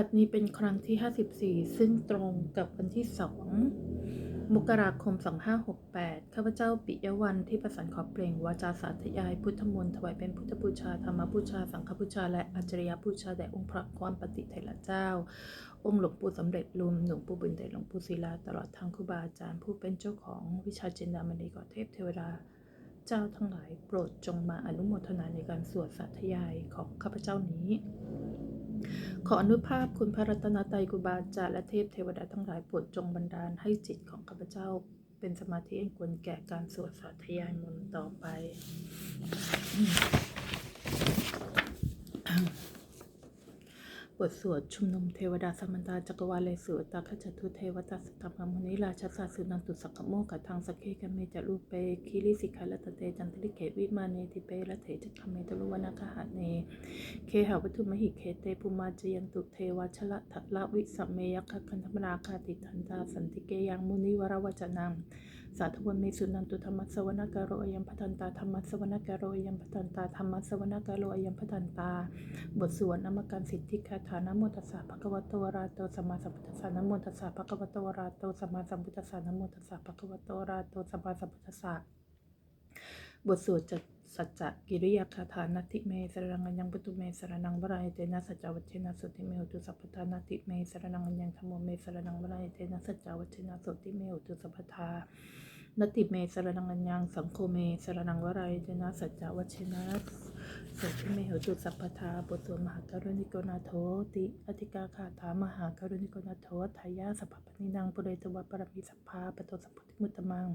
บัดนี้เป็นครั้งที่ 54 ซึ่งตรงกับวันที่ 2 มกราคม 2568 ข้าพเจ้าปิยวันที่ประสานขอเปล่งวาจาสาธยายพุทธมนต์ถวายเป็นพุทธบูชา ธรรมบูชา สังฆบูชา และอัจฉริยบูชา แด่องค์พระความปฏิเทระเจ้า องค์หลวงปู่สำเร็จลุมหลวงปู่บุญเดชหลวงปู่ศิลา ตลอดทางครูบาอาจารย์ผู้เป็นเจ้าของวิชาเจนดามณีก่อเทพเทวดาเจ้าทั้งหลายโปรดจงมาอนุโมทนาในการสวดสาธยายของข้าพเจ้านี้ ขออนุภาพคุณพระรัตนตรัยกุบาอาจารย์และเทพเทวดาทั้งหลายโปรดจงบันดาลให้จิตของข้าพเจ้า เป็นสมาธิอันควรแก่การสวดสาธยายมนต์ต่อไป บทสวดชุมนุมเทวดาสมันตาจักรวาลเลสุตาขจัตุเทวตาสตมมุนิราชสาสุนันตุสักโมกทังสกเคกเมจรูปเปคิริสิกขาลตเตจันทริเขวิมาเนติเปละเถจักขเมตลุวนาคหะเน เคหาวัตถุมหิเคเตปุมาจยันตุเทวชละทะละวิสัมเมยคคันธมนาคาติทันตาสันติเกยังมุนิวรวจนัง สาธุวันเมสุนันตุธรรมสวนกโรอยัมพัทันตาธรรมสวนกโรอยัมพัทันตาธรรมสวนกโรอยัมพัทันตา บทสวดนมการสิทธิคาถานโมตัสสะภะคะวะโตราโตสัมมาสัมพุทธัสสะนโมตัสสะภะคะวะโตราโตสัมมาสัมพุทธัสสะนโมตัสสะภะคะวะโตราโตสัมมาสัมพุทธัสสะ บทสวดจัดสัจจะกิริยาคาถานัตติเมสรนังอัญญังปตุเมสรนังวรายเตนะสัจจวัชนะสุติเมหุตุสัพพทานัตติเมสรนังอัญญังธรรมโมเมสรนังวรายเตนะสัจจวัชนะสุติเมหุตุสัพพทานตติเมสรนังอัญญังสังโฆเมสรนังวรายเตนะสัจจวัชเชนะ สุติเมหุตุสัพพทาบทสวดมหากรุณิโกนาโถติอธิกาคาถามหากรุณิโกนาโถทายาสัพพปนินังปุเรตวะปรมิสัพพาปโตสัพพุทธิมุตมัง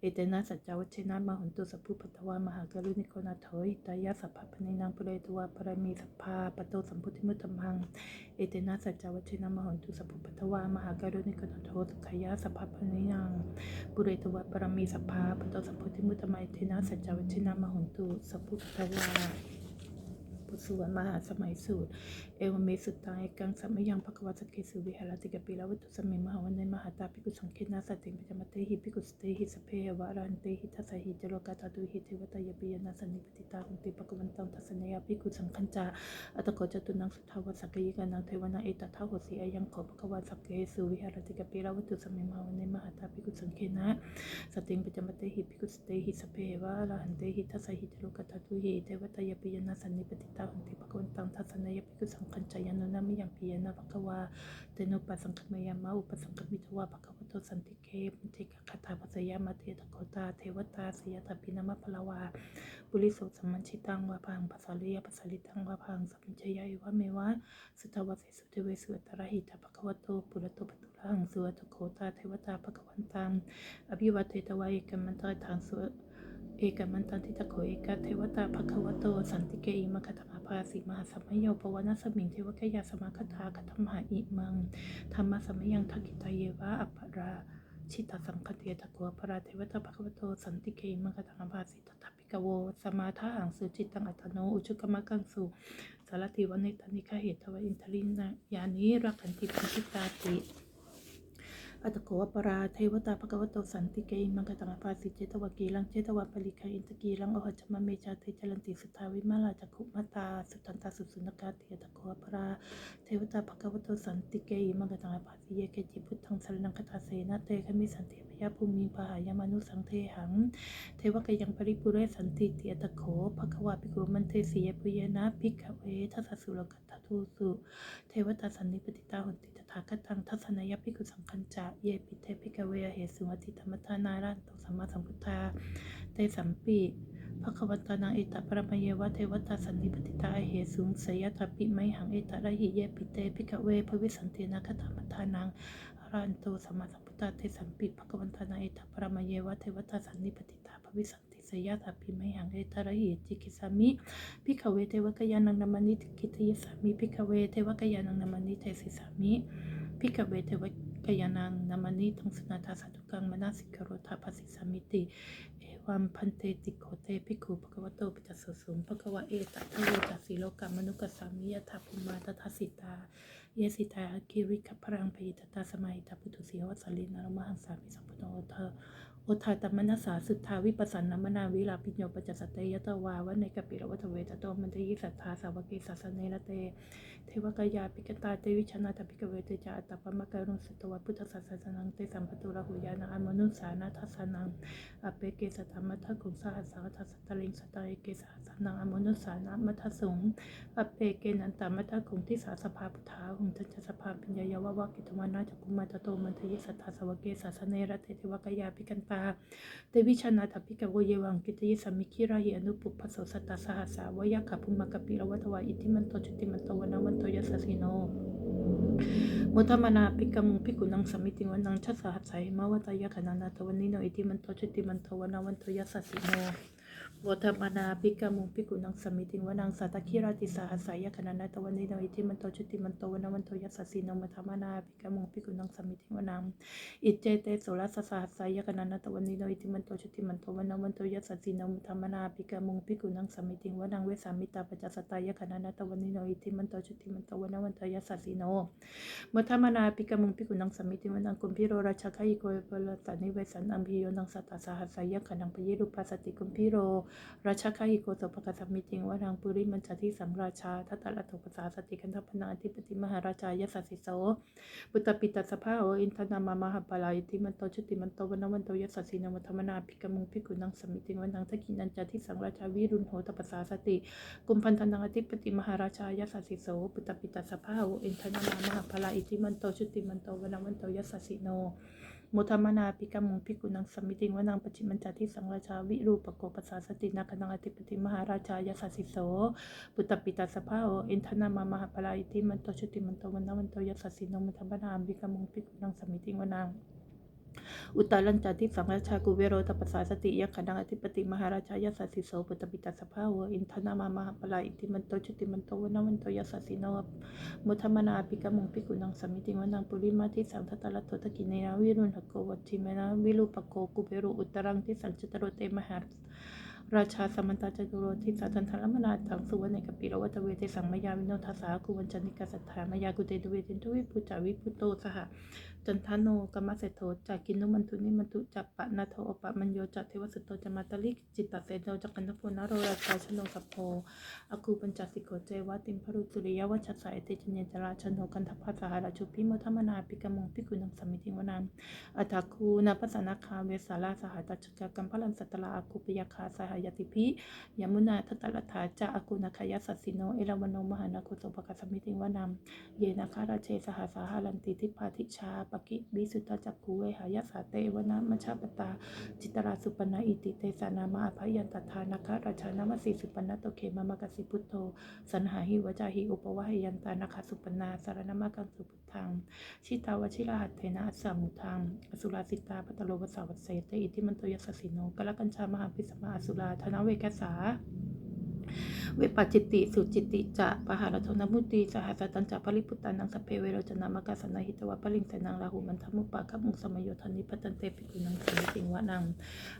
เอเตนะสัจจวัชนะมหุนตุสัพพุปัตวามหากรุณิโกนาโถอิตายะสัพพปนินังปุเรตวะปรมีสัพพาปโตสัมพุทธิมุตมังเอเตนะสัจจวัชนะมหุนตุสัพพุปัตวามหากรุณิโกนาโถสุขายะสัพพปนินังปุเรตวะปรมีสัพพาปโตสัมพุทธิมุตมังเอเตนะสัจจวัชนะมหุนตุสัพพุปัตวา บทสวดมหาสมัยสูตร เอวเมสุตังเอกังสัมมยังภควาสเกสุวิหารติกปิลวัตุสมิงมหาวันในมหาตาภิกุสังเกนาสติงปจมเตหิภิกุสเตหิสเพวารันเตหิทัสสหิจโลกาตาตุหิเทวตายปิยนาสนิปติตาหุติปกวันตังทัสเนยภิกุสังคัญจาอัตโกจตุนังสุทาวสักยิกานังเทวนาเอตทาหสีอายังขอภควาสักเกสุวิหารติกปิลวัตุสมิงมหาวันในมหาตาภิกุสังเกนาสติงปจมเตหิภิกุสเตหิสเพวารันเตหิทัสสหิจโลกาตาตุหิเทวตายปิยนาสนิปติตาหุติปะกวันตังทัสเนยภิกุสังคัญจายานุนามิยังปิยนาภควาเตนุปัสสังคมยามาอุปสังคมิทวาภควโตสันติเกมติกคาถาปัสยามาเทตโกตาเทวตาสยตาปินามะพลาวาบุริโสสัมมัญชิตังวาพังปัสสาลียปัสสาลิตังวาพังสัมมิจยายวะเมวะสุทวเสสุเทเวสุตระหิตาภควโตปุระโตปตุลังสุวตโกตาเทวตาภควันตังอภิวัตเตตวายกัมมันตาทางสุ เอกมันตันทิตโขเอกเทวตาภควโต สันติเกอิมะคตมภาสิมหาสัมมโยปวนาสมิงเทวกยาสมาคตาคตมหาอิมังธรรมสมัยยังทักิตาเยวะอัปปราชิตาสังคเตียตะกัวปราเทวตาภควโตสันติเกมัคตังภาสิตถาปิกโว สมาทาหังสุจิตตังอัตโนอุชุกมะกังสุสารติวันเนตานิคาเหตวะอินทรินยานิรักขันติปิจิตาติ อัตโกวปราเทวตาภควโตสันติเกอิมังคตังภาสิเจตวกีลังเจตวปริคาอินตกีลังโอหจมะเมชาเทจลันติสุทาวิมาลาจักขุมาตาสุตันตาสุสุนกาติอัตโกวปราเทวตาภควโตสันติเกอิมังกตังอภาสิเยเกจิพุทธังสรนังคตาเสนาเตคมิสันติ ยภูมิปหายามานุสังเทหัง เทวกยังปริปุเรสันติเตียตะโขภควาปิกุมันเทสียปุเยนะภิกขเวทัสสุรกัตถทูสุเทวตาสันนิปติตาหุติตถาคตังทัศนยภิกขุสังคัญจะเยปิเทภิกขเวเหสุมติธรรมทานารันตสัมมาสัมพุทธาเตสัมปิภควตานังเอตปรมเยวะเทวตาสันนิปติตาเหสุงสยตปิไมหังเอตระหิเยปิเตภิกขเวภวิสันเทนะคตามทานังรันโตสัมมาสัม พุทธาเตสัมปิภควตานังเอตปรมเยวะเทวตาสันนิปติตาภวิสันติสยาตปิไมหังเอตระหิจิกิสามิพิกขเวเทวกยานังนามานิกิตยสามิพิกขเวเทวกยานังนามานิเทสิสามิพิกขเวเทวกยานังนามานิทังสุนาทาสัตุกังมนาสิกโรธาภสิสามิติเอวัมพันเตติโกเตภิกขุภควโตปิจัสสสุงภควะเอตัทโวจัสสิโลกามนุกัสสามิยถาภูมาตถาสิตา เยสิตาคิริขพรังปิตตาสมัยตาปุตุสีวัสสลินารมหังสามิสัมพุทโธเธอ โอทาตมนัสสาสุทธาวิปัสสนามนาวิลาปิญโยปัจจสตเตยตวาวันในกปิรวัตเวตโตมันทยิสัทธาสาวกิสัสสเนระเต เทวกายาปิกตาเตวิชนาตปิกเวเตจาอัตตปมะการุสตวพุทธศาสนังเตสัมปตุระหุยานาอมนุสานาทัสนังอเปเกสตมัทธกุสาหัสสาทัสตลิงสตาเอเกสหัสนังอมนุสานามัทสุงอเปเกนันตมัทธคุงที่สาสภาพุทธาหุงทัจสภาปัญญายาววากิตวานาจักุมาตโตมันทยิสัทธาสาวเกสัสเนระเตเทวกายาปิกันตาเตวิชนาถพิกะโวเยวังกิตยิสมิคิราหิอนุปุพพโสสัตตสหัสสาวยักขพุมกปิรวัตวาอิทิมันโตจุติมันโตวนาวันโตยัสสิโนมุทมนาปิกะมุงพิกุนังสมิติวันังชัสสหัสสมาวตายะขนานาตวันนิโนอิทิมันโตจุติมันโตวนาวันโตยัสสสิโน วธรรมนาปิกามุปิกุนังสมิติงวนังสัตคิราติสาหัสายคณานาตวันนิโนอิทิมันโตชุติมันโตวันวันโตยัสสสิโนมัทมนาปิกามุปิกุนังสมิติงวนังอิเจเตโสรัสสหัสายคณานาตวันนิโนอิทิมันโตชุติมันโตวันวันโตยัสสสิโนมัทมนาปิกามุปิกุนังสมิติงวนังเวสามิตาปัจจสตายคณานาตวันนิโนอิทิมันโตชุติมันโตวันวันโตยัสสสิโนมัทมนาปิกามุปิกุนังสมิติงวนังกุมพิโรราชาคายโกเอเปลตานิเวสันอัมพิโยนังสัตตสหัสายคณังปยิรุปัสสติกุมพิโรราชคาหิโกตปกสัมมิติงวรังปุริมันจติสัมราชาทัตตะละโตภาษาสติกันทพนาธิปติมหาราชายสัสสิโสบุตตปิตาสภาโออินทนามามหาปลายติมันโตชุติมันโตวันวันโตยสัสสินวัธรรมนาภิกมุงภิกุนังสมมิติงวนังทกินันจติสังราชาวิรุณโหตภาษาสติ กุมพันธนังอธิปติมหาราชายสัสสิโสบุตตปิตาสภาโออินทนามามหาปลายติมันโตชุติมันโตวันวันโตยสัสสิโน มุทมนาปิกามุงพิกุนังสมิติงวนังปชิมันจาทิสังราชาวิรูปโกปัสสาสตินาคนังอธิปติมหาราชายสัสสิโสปุตตปิตาสภาโออินทนามามหาปลาอิติมันโตชุติมันโตวันนวันโตยัสสสิโนมุทมนาปิกามุงพิกุนังสมิติงวนัง อุตตรันจาทิสังราชากุเวโรตปัสสาสติยักขนังอธิปติมหาราชายสัสสิโสปุตตปิตาสภาวะอินทนามามหาปลาอิติมันโตชุติมันโตวันนาวันโตยัสสิโนมุทมนาปิกมุงปิกุนังสมิติวนังปุริมาทิสังทัตตะละโตตะกิเนนาวิรุณหโกวัติเมนะวิรูปโกกุเปรุอุตตรังทิสังจตโรเตมหา ราชาสมันตาจตุโรทิสาทันทรมนาถังสุวรรณกปิรวัตเวเตสังมยาวินโนทัสากุวันจันิกาสัทธามยากุเตตุเวตินทุวิปุจาวิพุโตสหจันทโนกรรมเสโทจากกินุมันทุนิมันตุจัปปะนาโทอปะมันโยจัเทวสุตโตจมาตลิกจิตตเสโนจักกันทโพนาโรราชาชโนสัพโพอากูปัญจสิโกเจวะติมพรุสุริยวัชสายเตจเนจราชโนกันทพัสหราชุพิโมทมนาปิกมงปิกุนังสมิติวนันอัตคูนาปัสนาคาเวสาลาสหตัจจกัมพลันสัตลาอากูปยาคาสหายติพิยมุนาทัตตลัทธาจาอากูนาคายสัสสิโนเอราวันโนมหานาคุโสปกสมิติวนัมเยนะคาราเชสหาสาหารันติทิพาทิชาปกิบิสุตตจักขุเวหายสาเตวนะมชาปตา จิตราสุปนาอิติเตสานามาอภยันตทานาคาราชานามสีสุปนโตเขมามกสิพุทโธสันหาหิวจาหิอุปวะหยันตานาคาสุปนาสารนามากังสุพุ ทัง ชิตาวชิราหัตเทนะอัสามุทัง อสุราสิตาปตโลวสาวัสเสตอิทิมันโตยัสสสิโนกะละกัญชามหาพิสมาอสุราธนเวกัสสา เวปัจจิติ สุจิติจะปหารโทนมุติสหัสตัญจะปริพุตตานังสเพเวโรจนามกาสนาหิตวะปริงสนังราหุมันทมุปะคัมุงสมโยธนิพัตันเตปิกุนังสมิติงวะนัง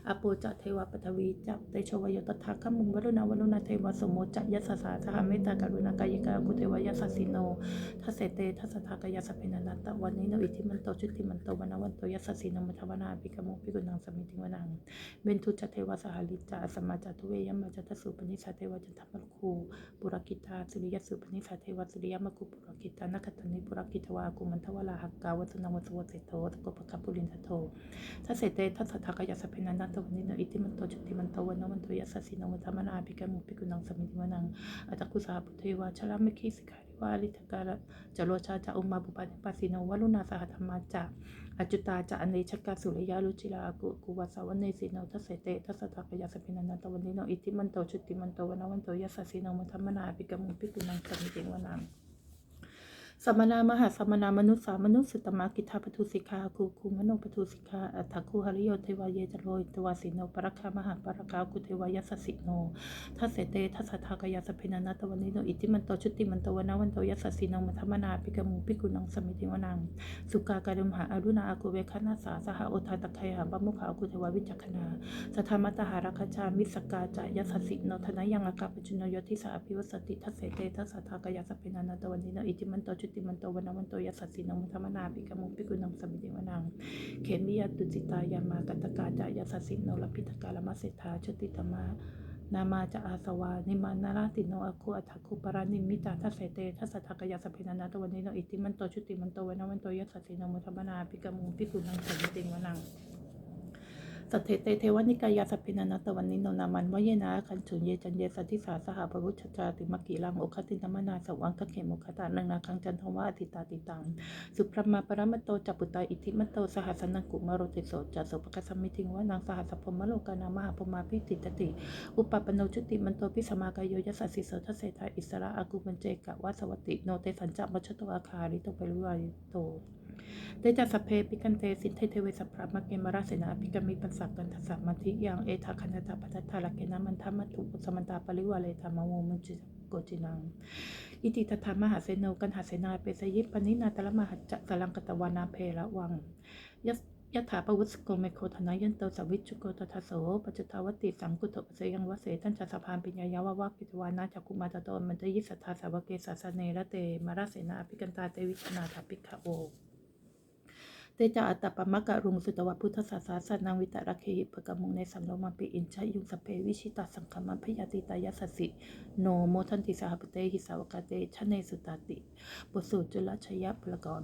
อโปจะเทวปทวีจับเตโชวโยตถาคัมุงวรุณาวรุณาเทวสมโมจะยัสสาสหเมตตากรุณากายิกากุเทวยัสสิโนทัสเสเตทัสทากายสสเพนันตะวันนี้โนอิทิมันโตจุติมันโตวันวันโตยัสสิโนมัทวนาปิกมุปิกุนังสมิติงวะนังเบนทุจเทวสหลิจาสมาจตุเวยัมมาจตสุปนิสาเทวจันทมลคูปุรกิตาสุริยสุปนิสาเทวสุริยมกุปุรกิตานักตนิปุรกิตวากุมันทวลาหักกาวัตนาวัตวเสโตตะโกปะคับปุรินทโททัเสเตทัสทากยสสเพนันนันตวนนิโนอิติมันโตจุติมันโตวันนวันโตยัสสสิโนวัฏมนาภิกมุปิกุนังสมิติวนังอัตตกุสาปุเทวาชลามคิสิกา วาลิทกาลจโรชาจาอุมาบุปานิปัสสินวลุณาสหธรรมาจาอจุตาจาอเนชกาสุริยาลุจิลากุกุวาสาวันเนสิโนทัสเสเตทัสตากยาสเพนันนันตวันนิโนอิทิมันโตชุติมันโตวันวันโตยัสสสิโนวัธมนาภิกมุปิกุนังสมิติวนัง สัมณามหาสัมณามนุษย์สามนุษย์สุตมากิทาปทุสิกาคูคูมโนปทุสิกาอัตถคูหริโยเทวายเยจโรยตวาสิโนปรักขามหาปรากาคุเทวายสสิโนทัสเสเตทัสสทากายสสเพนันตวันนิโนอิติมันโตชุติมันโตวนาวันโตยสสิโนมัทมนาปิกมุปิกุนังสมิติวนังสุกาการุมหาอรุณาอากุเวคนาสาสหโอทาตะไคหาบมุขาอากุเทวาวิจักขณาสธรรมตหาราคชามิสกาจายสสิโนทนายังอากาปจุนโยทิสาภิวสติทัสเสเตทัสสทากายสสเพนันตวันนิโนอิติมันโตชุชุติมันโตวันามันโตยัสสสินังมุทมนาภิกขมุภิกุนังสมิติวนังเขมิยตุจิตายามากัตกาจายาสสินโนลพิทกาลมัสเสธาชุติตมานามาจะอาสวา นิมานาราติโนอคุอัฏฐคุปรานิมิตาทัสเตทัสสะทกยาสเพนานาตวันนี้โนอิติมันโตชุติมันโตเวนะมันโตยัสสสินมุทมนาปิกมุปิกุนังสมิติวนัง สัทเทเตเทวนิกายาสพเพนานาตวันนี้โนนามันวเยนาคันฉุนเยจันเยสัทิสาสหปรุชจาติมกิลังโอคตินตมนาสวังทะเขมุขตานังนาคังจันทวะอธิตาติตัง สุพรมาปรมตโตจัปปุตตาอิทิมตโตสหัสนังกุมารโรติโสจัสสุปกสมิทิงวานางสหัสพมโลกานามหาพมาพิติตติ อุปปโนจุติมันโตพิสมากายโยยัสสิโสทัสเสธาอิสระอากุมันเจกะวาสวัติโนเตสัญจมัชตอาคาริโตเปรุวายโต เตจัสสเพปิกันเตสินเทเทเวสพพะมะเกมราเสนาปิกมิปัสสักกันทัสมัทิยังเอทาคันตาปัตตาลเกนามันธรรมตุปสมันตาปริวาเลธรรมโมมุจิโกจินัง อิติตถามหาเสโนกันหาเสนาเปสยิปปนินาตละมหัจจะสลังกตวานาเพละวังยสยถาปวุสโกเมโคธนายันโตสวิจุโกตทัสโสปัจจทาวติสังกุตโตปเสยังวเสทันจัสะพานปิญญายาวาวากิจวานาจักุมาตโตมันตยิสัทธาสาวเกสาสเนระเตมาราเสนาภิกันตาเตวิชนาถาปิกขะโอ เตจาอัตตปมะกะรุงสุตวะพุทธศาสาสนังวิตระเคหิปกมุงในสังโลมัมปิอินชยุงสเพวิชิตาสังคมัมพยาติตายสสสิ โนโมทันติสหปเตหิสาวกาเตชะเนสุตาติบทสูตรจุลชยปรกร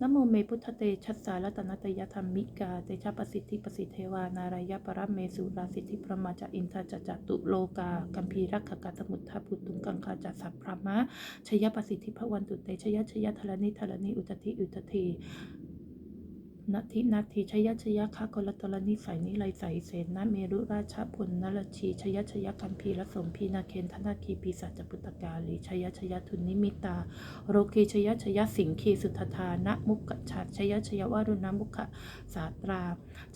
นโมเมพุทธเตชัสสารัตนตยธรรมิกาเตชะปสิทธิปสิทเทวานารายปรเมสุราสิทธิประมาจอินทจจตุโลกากัมพีรักขกาตมุทธาปุตุงกังคาจัสสัพพรมะชยปสิทธิภวันตุเตชยชยทลนิทลนิอุตติอุตติ นาทินาทีชยชยะคะกลตลนิสัยนิไลใสเสนนเมรุราชพลนรชีชยชยะคัมพีรสมพีนาเคนธนาคีปีสัจปุตตกาลีชยชยะทุนนิมิตาโรคีชยชยะสิงคีสุทธานะมุกกชัดชยชยะวารุณมุขสาตรา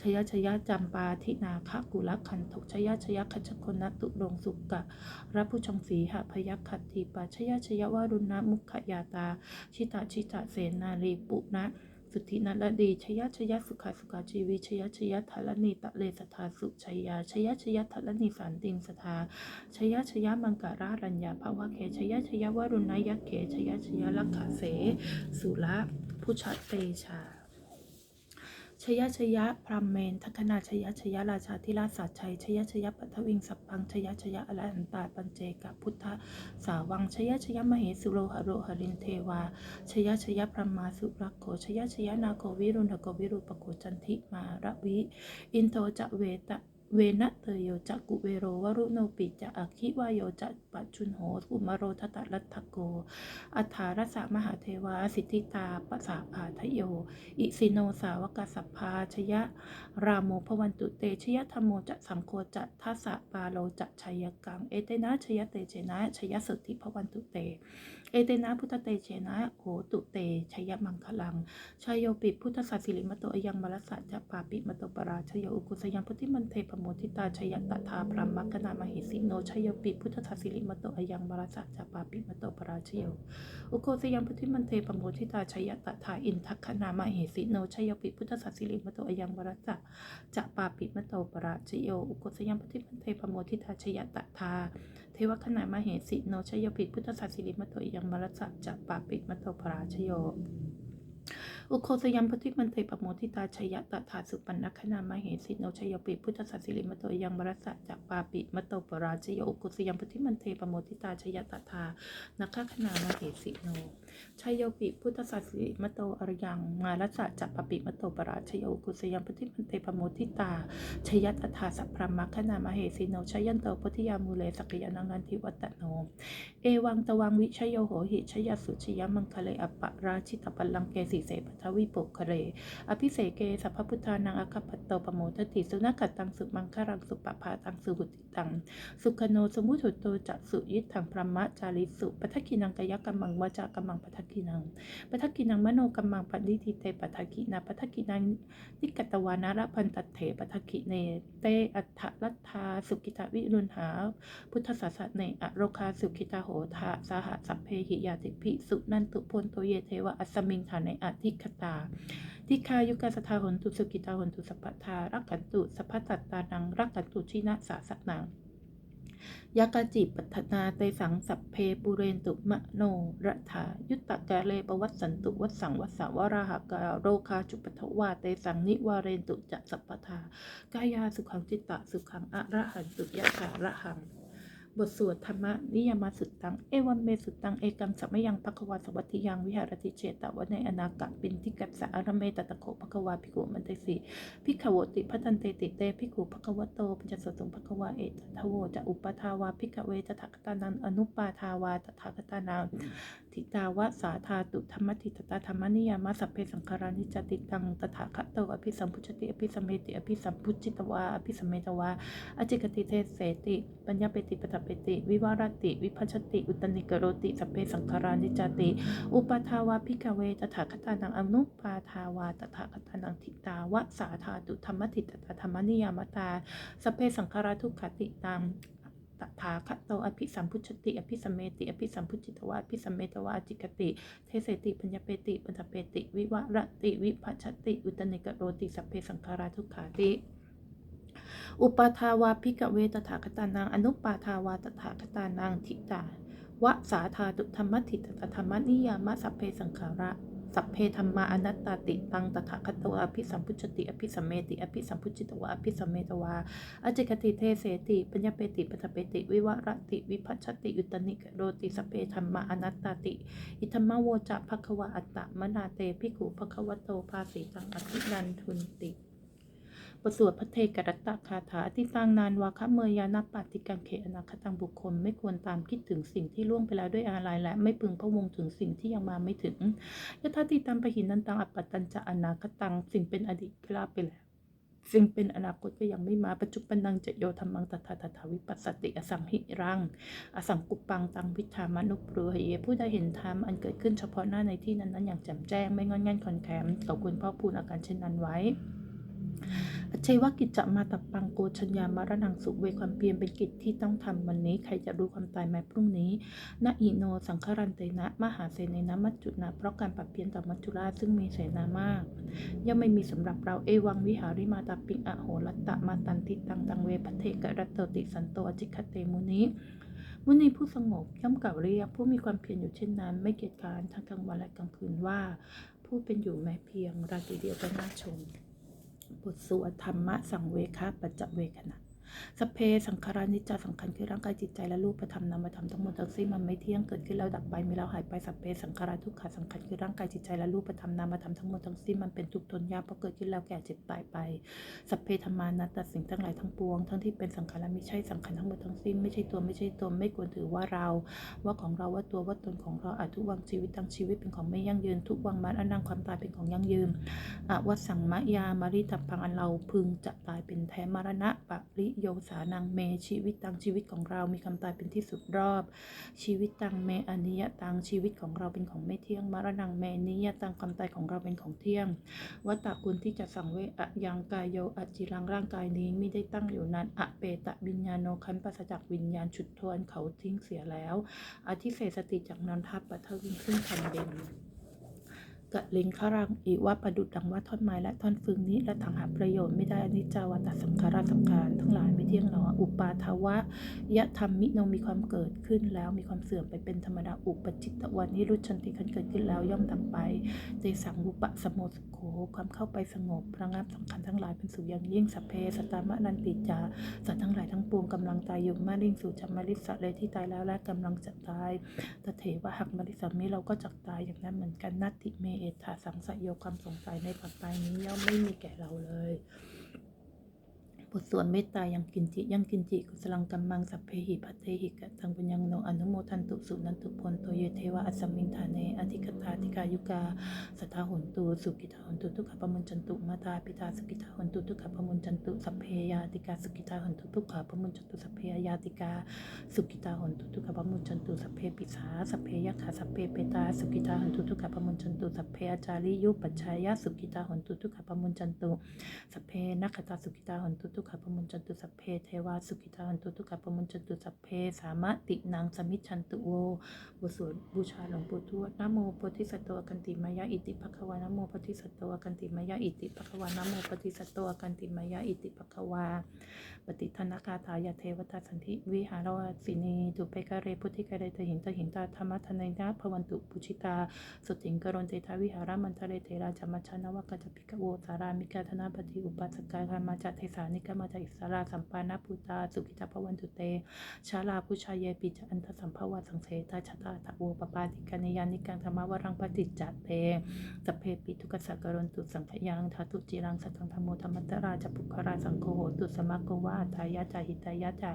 ชยชยะจำปาทินาคะกุลคันทกชยชยะขจคนตุรงสุกะรับผู้ชงสีหพยัคขัตถีปาชยชยะวารุณมุขยาตา ชิตาชิตาเสนาลีปุนะ สุทธินัลดีชยชยสุขาสุขาชีวิชยชยทัลนีตะเลสทาสุชยาชยชยทัลนีสันติงสทาชยชยมังการารัญญาภาวะเคชยชยวรุณยักเขชยชยลักขเส สุระผู้ชเตชา ชยชยะพรามเมนทัคนาชยชยราชาธิราชสัจชัยชยชยปัทวิงสัพพังชยชยอรหันตาปัญเจกพุทธสาวังชยชยมเหสุโรหโรหรินเทวาชยชยพรมาสุรักโขชยชยนาโกวิรุณโกวิรูปโกจันทิมาระวิ อินโทจะเวตะ เวนะเตโยจะกุเวโรวรุโนปิจะอคิวายโยจะปัจจุนโหอุมโรทตะรัตโก อัฏฐารสะมหาเทวาสิทธิตาปสาภาทโย อิสิโนสาวกสัพพาชยะ รามโมพวันตุเตชยธรรมโมจะสังโฆจะทัสสะปาโลจะชัยกัง เอเตนะชยเตเจนะชยสุทธิพวันตุเต เอเตนะพุทธเตเชนะโหตุเตชยมังคลังชายโยปิพุทธสัสสิริมโตอยังมรสสะจะปาปิมโตปราชโยอุกุสยังพุทธิมันเทปโมทิตาชยตถาพรหมกนามหิสิโนชยปิพุทธสัสสิริมโตอยังมรสสะจะปาปิมโตปราชโยอุโคสยังพุทธิมันเทปโมทิตาชยตถาอินทัคนามหิสิโนชยปิพุทธสัสสิริมโตอยังมรสสะจะปาปิมโตปราชโยอุโคสยังพุทธิมันเทปโมทิตาชยตถาเทวคณะมเหสิโนชยปิพุทธศาสิริมโตยังมรสสะจะปาปิมโตปราชโย อุโคสยัมปทิมันเตปโมทิตาชยตถาสุปันนคณามาเหสิโนชยปิพุทธสัสิริมโตยังมรสสะจะปาปิมโตปราชโยอุโคสยัมปทิมันเตปโมทิตาชยตถานัคคณามาเหสิโนชัยโยปิพุทธศาสสิมโตอรยังมารัสะจัปปิมโตปราชโยกุสยังปฏิมันเตปโมทิตาชยัตถาสัพพรมคณามเหสิโนชยันโตปทิยามูเลสกยานังนันทิวัตโน เอวังตวังวิชโยโหหิชยสุชยมังคะเลอปปะราชิตปัลังเกสิเสปทวิปุคเร อภิเสเกสัพพุทธานังอคปปตโตปโมทติสุนัขตังสุมังคารังสุปปาตังสุหุติตัง สุขโนสมุทุโตจะสุยิทังพรหมจาริสุปัทกินังกยกัมมังวจากัมมังปัทกินังปัทกินังมโนกัมมังปันดิติเตปัทกินาปัทกินังนิกตวานาระพันตัเถปัทกิเนเตอัฏฐรัตถาสุกิตาวิรุณหา พุทธศาสเนอโรคาสุขิตาโหทาสหสัพเพหิยาติภิสุนันตุพนโตเยเทวะอัสสมิงฐานในอธิคตาทิคายุกาสทาหนตุสุกิตาหนตุสัพพทารักขันตุสัพพตัตตานังรักขันตุชินะสาสนัง ยากจิปัฏนาเตสังสัพเพปุเรนตุมะโนระถายุตตะกาเลปวัตสันตุวัตสังวัสสาวราหกาโรคาจุปทวาเตสังนิวาเรนตุจะสัพพทากายาสุขังจิตตะสุขังอะระหันตุยะถาระหัง บทสวดธรรมนิยามสุดตัง เอวันเมสุดตัง เอกังสัมมยังภควาสวัตถิยังวิหารติเชตวะในอนากะปินทิกัสสะอารเมตตะโคภควาภิกขุมันเตสีภิกขวติพัทันเตติเตภิกขุภควโตปัญจสตุงภควาเอตทโวจะอุปทาวาภิกขเวตถาคตานังอนุปาทาวาตถากตานัง ทิตาวะสาธาตุธรรมทิตตาธรรมนิยามาสัพเพสังขารานิจติตังตถาคตโตอภิสัมพุชติอภิสัมเมติอภิสัมพุจิตวาอภิสัมเมตวาอจิกติเทเสติ ปัญญาเปติปตปเปติ วิวารติ วิพัชติอุตนิกโรติสัพเพสังขารานิจติ อุปทาวาพิกเวตถาคตานังอนุปาทาวาตถาคตานังทิตาวะสาธาตุธรรมทิตตาธรรมนิยามตาสัพเพสังขาราทุกขติตัง ตถาคตโตอภิสัมพุชติ อภิสัมเมติ อภิสัมพุจิตวะอภิสัมเมตวะจิกติ เทเสติปัญญเปติปัญจเปติ วิวารติวิพัชติ อุตนิกโรติสัพเพสังขาราทุกขาติอุปาทาวาพิกเวตถาคตานังอนุปาทาวาตถาคตานังทิตาวะสาธาตุธรรมทิตตธรรมนิยามะสัพเพสังขาระ สัพเพธรรมาอนัตตาติตังตถาคตวะอภิสัมพุชติ อภิสัมเมติ อภิสัมพุจิตวะอภิสัมเมตวาอจิกติเทเสติ ปัญญเปติปัฏเปติ วิวรติ วิพัชติ อุตนิกโรติสัพเพธรรมาอนัตตาติ อิธรรมโวจะภควะอัตตะมนาเตภิกขุภควโตภาสีตังอภินันทุนติ บทสวดพระเทกรัตตคาถาที่สร้างนานวาคะเมยานาปาติกังเขอนาคตังบุคคล ไม่ควรตามคิดถึงสิ่งที่ล่วงไปแล้วด้วยอาลัยและไม่พึงพะวงถึงสิ่งที่ยังมาไม่ถึงยถาติตัมปหินันตังอปปตัญจะอนาคตังสิ่งเป็นอดีตลาไปแล้วสิ่งเป็นอนาคตก็ยังไม่มาปัจจุบันนังจะโยธรรมังตถาตถาวิปัสสติอสังหิรัง อสังกุปปังตังวิธามานุปรุเยผู้ได้เห็นธรรมอันเกิดขึ้นเฉพาะหน้าในที่นั้นนั้นๆอย่างแจ่มแจ้งไม่งอนงันคอนแคมต่อคุณพ่อพูนอาการเช่นนั้นไว้ อเชวกิจจะมาตับปังโกชัญญามารนังสุเวความเพียรเป็นกิจที่ต้องทำวันนี้ ใครจะรู้ความตายไหมพรุ่งนี้นะอิโนสังครันเตนะ มหาเสนนะมัจจุนะ เพราะการปรับเปลี่ยนต่อมัจจุราชซึ่งมีเสนามาก ย่อมไม่มีสำหรับเราเอวังวิหาริมาตาปิงอโหรัตตะมาตันติตังตังเวพเทกะรัตโตติสันโตอจิคเตมุนิมุนีผู้สงบย่อมกล่าวเรียกผู้มีความเพียรอยู่เช่นนั้น ไม่เกียจคร้านทั้งกลางวันและกลางคืนว่า ผู้เป็นอยู่แม้เพียงราตรีเดียวก็น่าชม บทสวดธรรมะสังเวคะปัจจเวคนะ สเพสังขารานิจจสังขารคือร่างกายจิตใจและรูปธรรมนามธรรมทั้งหมดทั้งสิ้นมันไม่เที่ยงเกิดขึ้นแล้วดับไปมีแล้วหายไปสเพสังขาราทุกขาสังขารคือร่างกายจิตใจและรูปธรรมนามธรรมทั้งหมดทั้งสิ้นมันเป็นทุกทนยากเพราะเกิดขึ้นแล้วแก่เจ็บตายไปสเพธรรมานัตตสิ่งทั้งหลายทั้งปวงทั้งที่เป็นสังขารและไม่ใช่สังขารทั้งหมดทั้งสิ้นไม่ใช่ตัวไม่ใช่ตนไม่ควรถือว่าเรา ว่าของเราว่าตัวว่าตนของเราอาจทุกวังชีวิตทั้งชีวิตเป็นของไม่ยั่งยืนทุกวังมันอนังความตายเป็นของยั่งยืนอวสังมะยามาริตับพังอันเราพึงจะตายเป็นแท้มรณะปริโยสานังเม ชีวิตตังชีวิตของเรามีคำตายเป็นที่สุดรอบ ชีวิตตังเมอนิยตังชีวิตของเราเป็นของไม่เที่ยงมรณังเมนิยตังควาตายของเราเป็นของเที่ยงวัตตะคุณที่จะสั่งเวอะยังกายโยอจิรังร่างกายนี้ไม่ได้ตั้งอยู่นานอะเปตะวิญญาโนคันปัสจากวิญญาณฉุดทวนเขาทิ้งเสียแล้วอธิเศษสติจากนันทัพปัทวินขึ้นแผ่นดิน กะลิงขรังอีว่าประดุดดังว่าท่อนไม้และท่อนฟืนนี้และถังหาประโยชน์ไม่ได้อนิจจาวัตสังขาราสังขารทั้งหลายไม่เที่ยงหนออุปาทวะยะธรรมมิโนมีความเกิดขึ้นแล้วมีความเสื่อมไปเป็นธรรมดาอุปจิตตวันนี้รุชันติคันเกิดขึ้นแล้วย่อมดับไปเตสังวุปะสมโมสโขความเข้าไปสงบระงับสังขารทั้งหลายเป็นสุขอย่างยิ่งสัพเพสตามะนันติจาสัตว์ทั้งหลายทั้งปวงกำลังตายอยู่มาริ่งสู่จำมาริสะเลยที่ตายแล้วและกำลังจะตายตเถวะหักมาริสามิเราก็จักตายอย่างนั้นเหมือนกันนัตติเมเอธาสังสยโยความสงสัยในปัจจัยนี้ย่อมไม่มีแก่เราเลย บทสวดเมตตายังกินจิยังกินจิกุสลังกัมมังสัพเพหิปัตเตหิกะตังปุญญังโนอนุโมทันตุสุนันตุพลโตเยเทวะอัสมิงทาเนอธิกตาธิกายุกาสัทธาหนตุสุกิตาหุนตุทุกขปมุญจันตุมาตาปิตาสุกิตาหุนตุทุกขปมุญจันตุสัพเพยาติกาสุกิตาหุนตุทุกขปมุญจันตุสัพเพยาติกาสุกิตาหุนตุทุกขปมุญจันตุสัพเพปิสาสัพเพยัคขาสัพเพเปตาสุกิตาหุนตุทุกขปมุญจันตุสัพเพอาจาริยุปัจฉายะสุกิตาหนตุทุกขปมุญจันตุสัพเพนักขตาสุกิตาหนตุทุกขปมุญจันตุสัพเพเทวาสุกิตานตุทุขปมุญจันตุสัพเพสามะตินังสมิจฉันตุโวบทสวดบูชาหลวงปู่ทวดนโมโพธิสัตว์กันติมายะอิติภควานโมโพธิสัตว์กันติมายะอิติภควานโมโพธิสัตว์กันติมายะอิติภควาปฏิทนากาถายาเทวตาสันติวิหารวสินีตุเปกะเรพุทธิกะเรตหินตหินตาธรรมทนายนาภวันตุปุชิตาสุติงกรณเตทาวิหารามันทะเลเทราจามัชานวกัจจปิกะโวสารามิกาธนาปฏิอุปัสสกามาจัตเทสานิกามาจาอิสราสัมปานาปุตา สุกิตาภวันตุเต ชาลาพุชายเยปิจอันทสัมภวะสังเสตาชตาตะโวปปาติกานิยานิกังธรรมวรังปฏิจจเตสเพปิทุกสักกรณตุสังขยังทาตุจิรังสัตังธรรมโมธรรมตราจะปุคราสังโฆโหตุสมักโกวาทายาจาหิตายาจา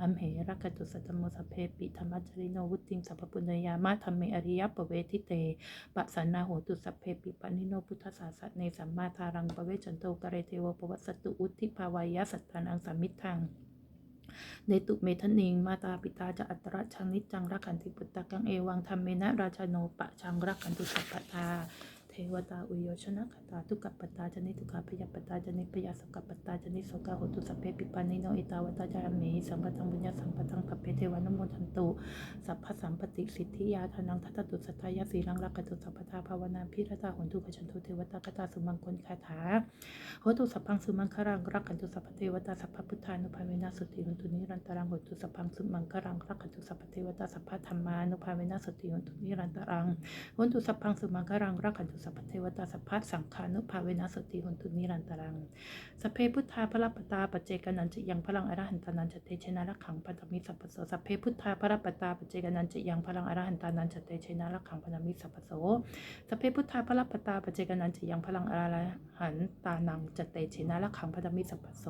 อัมเหรักตุสัตโมสพเพปิธรรมจริโนวุติงสัพปุญญามะธรรมเมอริยปเวทิเตปะสันนาโหตุสัพเพปิปนิโนพุทธศาสเนสัมมาทารังปเวจันโตกเรเทวปวัสตุอุทิภาวายะสัตตานังสามิทังเนตุเมทนิง มาตาปิตาจะอัตระชังนิจังรักขันติปุตตะกังเอวังธรรมเมนะราชโนปะชังรักขันตุสัพพตา วตาอุโยชนะคตาทุกขปตาจนิทุกขพยาปตาจนิพยาสกปตาจนิสกาหตุสัพเพปิปานิโนอิตาวตาจารมีสัมปตังบุญญาสัมปตังปะเพเทวานุโมทันตุสัพพสัมปติสิทธิยาทานังทัตตุสัทายาสีรังรักตุสัพพทาภาวนาพิรตาหนตุขชันตุเทวตากตาสุมังคลคาถาโหตุสัพพังสุมังคารังรักขันตุสัพพเทวตาสัพพพุทธานุภาเวนะสุติหุนตุนิรันตรังโหตุสัพพังสุมังคารังรักขันตุสัพพเทวตาสัพพธรรมานุภาเวนะสุติหุนตุนิรันตรังโหตุสัพพังสุมังคารังรักขันตุสัพพเทวตาสัพพสังฆานุภาเวนะสติหุนตุนิรันตรังสัพเพพุทธาพระปตาปเจกนันจะยังพลังอรหันตานันจะเตชนะรักขังปัตมิสัพพโสสัพเพพุทธาพระปตาปเจกนันจะยังพลังอรหันตานันจะเตชนะรักขังปัตมิสัพพโสสัพเพพุทธาพระปตาปเจกนันจะยังพลังอรหันตานังจเตชินะละขังพัตมิสัพพโส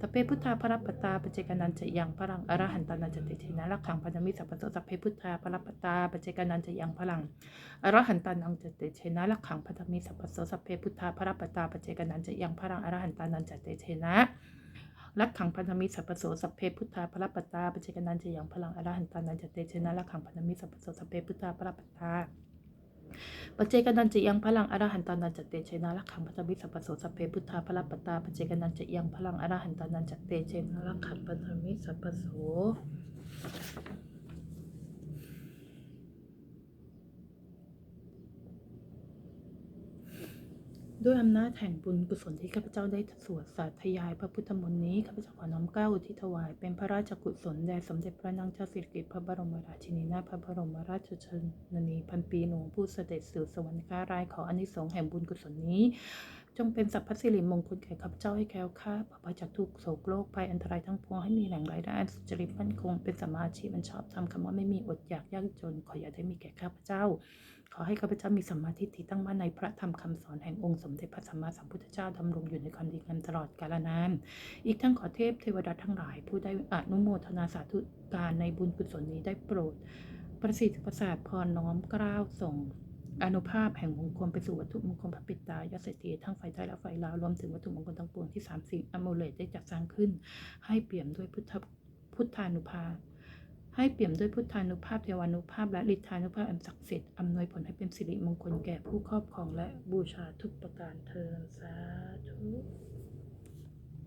สัพเพพุทธาพระปตาปเจกนันจะยังพลังอรหันตานันจเตชนะละขังพัตมิสัพพโสสัพเพพุทธาพระปตาปเจกนันจะยังพลังอรหันตานังจเตชินะละขังพัตมิสัพพโสสัพเพพุทธาพระปตาปเจกนันจะยังพลังอรหันตานันจเตชินะลักขังพันธมิตรสัพพโสสัพเพพุทธาพระปตาปเจกนันจะยังพลังอรหันตานันจเตชินะลักขังพันธมิตรสัพพโสสัพเพพุทธาพระปตาปัจเจกนันจะยังพลังอรหันตานันจเตเชนะลักขังปัตมิตรสัพพโสสัพเพพุทธาพระปตาปัจเจกนันจะยังพลังอรหันตานันจเตเชนะลักขังปัตมิตรสัพพโส ด้วยอำนาจแห่งบุญกุศลที่ข้าพเจ้าได้สวดสาธยายพระพุทธมนต์นี้ข้าพเจ้าขอน้อมเกล้าอุทิศถวายเป็นพระราชกุศลแด่สมเด็จพระนางเจ้าสิริกิติ์พระบรมราชินีนาถพระบรมราชชนนีพันปีหลวงผู้เสด็จสู่สวรรคารายขออานิสงส์แห่งบุญกุศลนี้ จงเป็นสัพพสิริมงคลแก่ข้าพเจ้าให้แคล้วคลาดปราจากทุกโศกโรคภัยอันตรายทั้งปวงให้มีแหล่งรายได้สุจริตมั่นคงเป็นสมมาชีพอันชอบทำคำว่าไม่มีอดอยากยากจน ขออย่าได้มีแก่ข้าพเจ้า ขอให้ข้าพเจ้ามีสัมมาทิฏฐิตั้งมั่นในพระธรรมคำสอนแห่งองค์สมเด็จพระสัมมาสัมพุทธเจ้าดำรงอยู่ในความดีงามตลอดกาลนาน อีกทั้งขอเทพเทวดาทั้งหลาย ผู้ได้อนุโมทนาสาธุการในบุญกุศลนี้ได้โปรด ประสิทธิประสาทพรน้อมกล้าวส่ง อนุภาพแห่งมงคลไปสู่วัตถุมงคลพระปิตายาเศรษฐีทั้งไฟไทยและไฟลาวรวมถึงวัตถุมงคลทั้งปวงที่สามสิ่งอมูเลตได้จัดสร้างขึ้น ให้เปี่ยมด้วยพุทธพุทธานุภาพ ให้เปี่ยมด้วยพุทธานุภาพเทวานุภาพ และฤทธานุภาพอันศักดิ์สิทธิ์อำนวยผลให้เป็นสิริมงคลแก่ผู้ครอบครองและบูชาทุกประการเทินสาธุ